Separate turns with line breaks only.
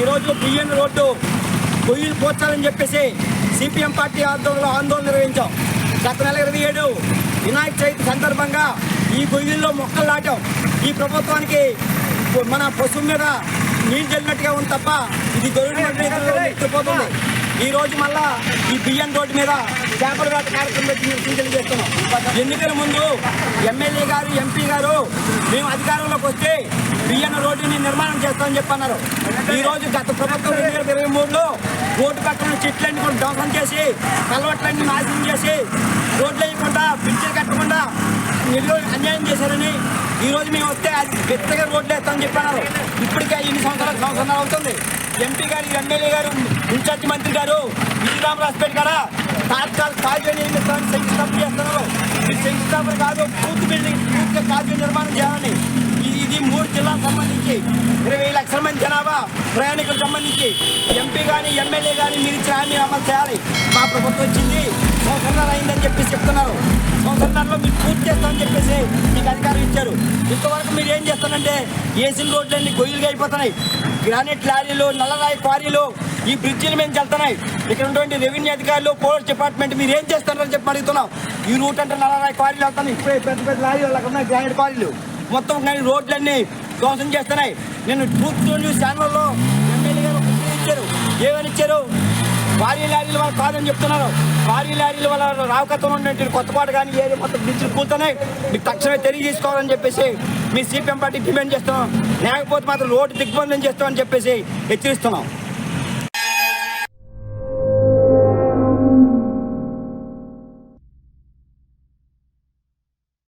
ఈరోజు బియ్యం రోడ్డు గొయ్యిలు పోర్చాలని చెప్పేసి సిపిఎం పార్టీ ఆధ్వర్యంలో ఆందోళన నిర్వహించాం. గత నెల ఇరవై ఏడు వినాయక చవితి సందర్భంగా ఈ గొయ్యిల్లో మొక్కలు నాటాం. ఈ ప్రభుత్వానికి మన పశువు మీద నీళ్ళు చల్లినట్టుగా ఉంది తప్ప ఇది గొర్రెలు ఎత్తిపోతుంది ఈ రోజు మళ్ళా ఈ బియ్యం రోడ్డు మీద చేపల వేట కార్యక్రమం చేస్తున్నాం. ఎన్నికల ముందు ఎమ్మెల్యే గారు ఎంపీ గారు మేము అధికారంలోకి వస్తే బియ్యం రోడ్డుని నిర్మాణం చేస్తామని చెప్పన్నారు. ఈరోజు గత ప్రభుత్వం రెండు వేల ఇరవై మూడులో రోడ్డు పక్కన చెట్లన్నీ కూడా ధ్వంసం చేసి కలవట్లన్నీ నాశనం చేసి రోడ్లు వేయకుండా బ్రిడ్జిలు కట్టకుండా నిల్లు అన్యాయం చేశారని ఈరోజు మేము వస్తే అది గట్టిగా రోడ్లు వేస్తామని చెప్పన్నారు. ఇప్పటికే ఎన్ని సంవత్సరాలు సంవత్సరాలు అవుతుంది ఎంపీ గారు ఎమ్మెల్యే గారు ఇన్ఛార్జి మంత్రి గారు రాజపేట గారా? తాత్కాల కాజు శంకుస్థాపన చేస్తున్నారు ఇది శంకుస్థాపన కాదు పూర్తి బిల్డింగ్ పూర్తిగా కాజు నిర్మాణం చేయాలని. ఇది- ఇది మూడు జిల్లాలకు సంబంధించి. ఇరవై లక్షల మంది జనాభా ప్రయాణికులకు సంబంధించి. ఎంపీ కానీ ఎమ్మెల్యే కానీ మీరు ఇచ్చిన హామీ అమలు చేయాలి. మా ప్రభుత్వం వచ్చింది సంవత్సరాలు అయిందని చెప్పేసి చెప్తున్నారు. సంవత్సరాల్లో మీరు పూర్తి చేస్తామని చెప్పేసి మీకు అధికారం ఇచ్చారు. ఇంతవరకు మీరు ఏం చేస్తానంటే ఏసీ రోడ్లన్నీ గొయ్యలుగా అయిపోతున్నాయి. గ్రానైట్ లారీలు నల్లరాయి క్వారీలు ఈ బ్రిడ్జిల మీద వెళ్తున్నాయి ఇక్కడ ఉన్నటువంటి రెవెన్యూ అధికారులు పోలీస్ డిపార్ట్మెంట్ మీరు ఏం చేస్తారని చెప్పి అడుగుతున్నాం. ఈ రూట్ అంటే నలభై క్వారీలు వెళ్తున్నాయి ఇప్పుడే పెద్ద పెద్ద లారీలు అక్కడ ఉన్నాయి గ్రానైట్ క్వారీలు. మొత్తం కానీ రోడ్లన్నీ ధ్వంసం చేస్తున్నాయి. నేను ట్రూత్ న్యూస్ ఛానల్లో ఎమ్మెల్యే గారు ఇచ్చారు. ఏమని ఇచ్చారు? భారీ లారీల వల్ల కాదని చెప్తున్నారు. భారీ లారీల వల్ల రావకత్వం ఉన్నటువంటి కొత్తపాటు కానీ ఏది మొత్తం బ్రిడ్జ్లు కూలుతున్నాయి. మీకు తక్షణమే తెలియజేసుకోవాలని చెప్పేసి మీ సిపిఎం పార్టీ డిమాండ్ చేస్తున్నాం. లేకపోతే మాత్రం రోడ్డు దిగ్బంధం చేస్తామని చెప్పేసి హెచ్చరిస్తున్నాం.